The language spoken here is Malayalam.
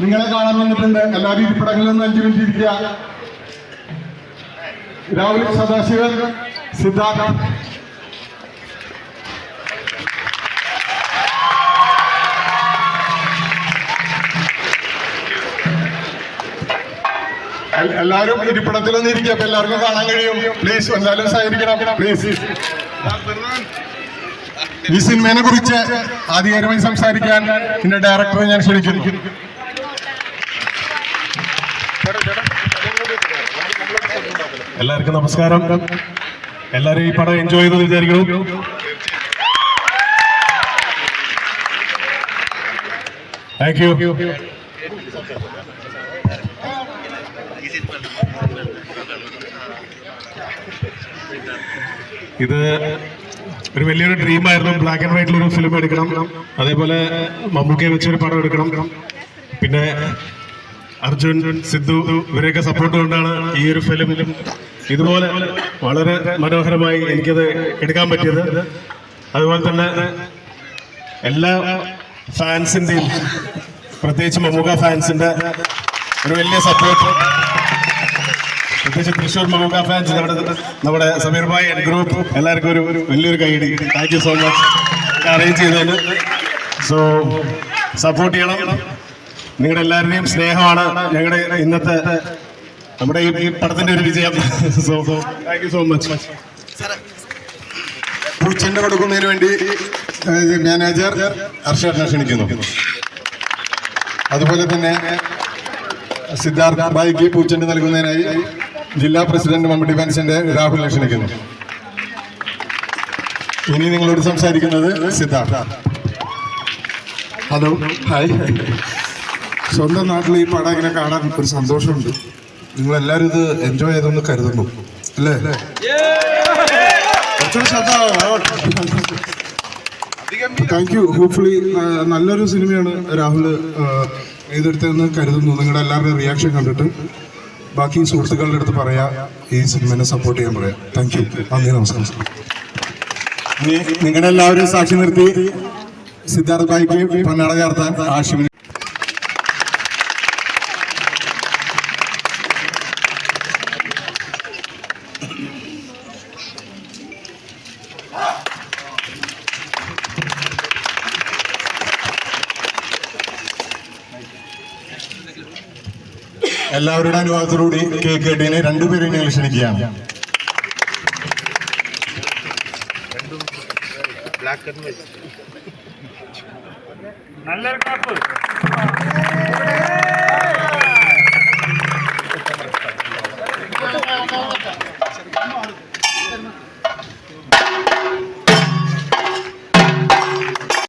നിങ്ങളെ കാണാൻ വന്നിട്ടുണ്ട്. എല്ലാ ഇരിപ്പിടങ്ങളിൽ നിന്ന് അഞ്ചു മിനിറ്റ് ഇരിക്കുക. രാഹുൽ സദാശിവൻ സിദ്ധാർത്ഥ എല്ലാവരും ഇരിപ്പിടത്തിലൊന്നും ഇരിക്കുക. അപ്പൊ എല്ലാവർക്കും കാണാൻ കഴിയും. പ്ലീസ് എന്തായാലും സഹകരിക്കണം. പ്ലീസ് ഈ സിനിമയെ കുറിച്ച് ആധികാരികമായി സംസാരിക്കാൻ എന്റെ ഡയറക്ടറെ ഞാൻ ക്ഷണിക്കുന്നു. എല്ലാവർക്കും നമസ്കാരം. എല്ലാവരും ഈ പടം എൻജോയ് ചെയ്തെന്ന് വിചാരിക്കുന്നു. താങ്ക് യു ഇത് ഒരു വലിയൊരു ഡ്രീമായിരുന്നു ബ്ലാക്ക് ആൻഡ് വൈറ്റിൽ ഒരു ഫിലിം എടുക്കണം. അതേപോലെ മമ്മൂക്കയെ വെച്ചൊരു പടം എടുക്കണം. പിന്നെ അർജുൻ സിദ്ധു ഇവരെയൊക്കെ സപ്പോർട്ട് കൊണ്ടാണ് ഈ ഒരു ഫിലിമിലും ഇതുപോലെ വളരെ മനോഹരമായി എനിക്കത് എടുക്കാൻ പറ്റിയത്. അതുപോലെ തന്നെ എല്ലാ ഫാൻസിന്റെയും പ്രത്യേകിച്ച് മമ്മൂക്ക ഫാൻസിന്റെ ഒരു വലിയ സപ്പോർട്ട് പ്രത്യേകിച്ച് തൃശ്ശൂർ മമ്മൂക്ക ഫാൻസ് നമ്മുടെ നമ്മുടെ സമീർ ഭായ് ആൻഡ് ഗ്രൂപ്പ് എല്ലാവർക്കും ഒരു വലിയൊരു കൈയടി. Thank you so much arrange ചെയ്തതിന്. സോ സപ്പോർട്ട് ചെയ്യണം. നിങ്ങളുടെ എല്ലാവരുടെയും സ്നേഹമാണ് ഞങ്ങളുടെ ഇന്നത്തെ നമ്മുടെ ഈ പടത്തിന്റെ ഒരു വിജയം. So so thank you so much ചെണ്ട കൊടുക്കുന്നതിന് വേണ്ടി മാനേജർ ഹർഷേട്ടനെ ക്ഷണിക്കുന്നു. അതുപോലെ തന്നെ സിദ്ധാർത്ഥ ബായിക്ക് പൂച്ചെണ്ട് നൽകുന്നതിനായി ജില്ലാ പ്രസിഡന്റ് മമ്മൂട്ടി ഫാൻസിന്റെ രാഹുൽ ക്ഷണിക്കുന്നു. ഇനി നിങ്ങളോട് സംസാരിക്കുന്നത് സിദ്ധാർത്ഥ. Hello hi. സ്വന്തം നാട്ടിൽ ഈ പടം ഇങ്ങനെ കാണാൻ ഒരു സന്തോഷമുണ്ട്. നിങ്ങൾ എല്ലാവരും ഇത് എൻജോയ് ചെയ്തെന്ന് കരുതുന്നു. അല്ലേ? താങ്ക് യു ഹോപ്പ്ഫുള്ളി നല്ലൊരു സിനിമയാണ് രാഹുൽ ചെയ്തെടുത്തതെന്ന് കരുതുന്നു. നിങ്ങളുടെ എല്ലാവരുടെയും റിയാക്ഷൻ കണ്ടിട്ട്. ബാക്കി സുഹൃത്തുക്കളുടെ അടുത്ത് പറയാ. ഈ സിനിമനെ സപ്പോർട്ട് ചെയ്യാൻ പറയാം. താങ്ക് യു നന്ദി നമസ്കാരം നിങ്ങളെല്ലാവരും സാക്ഷി നിർത്തി. സിദ്ധാർത്ഥ ബായിക്ക് പൊന്നാട ചേർത്താൻ ആശിമിന് എല്ലാവരുടെ അനുവാദത്തോടുകൂടി കെ കെ ഡിനെ രണ്ടുപേരും ഞങ്ങൾ ക്ഷണിക്കുകയാണ്. നല്ലൊരു കാപ്പ്